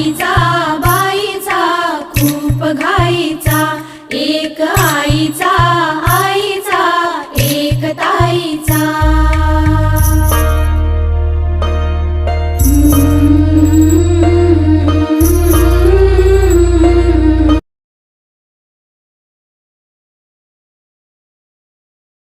आईचा बाईचा खूप घाईचा एक आईचा.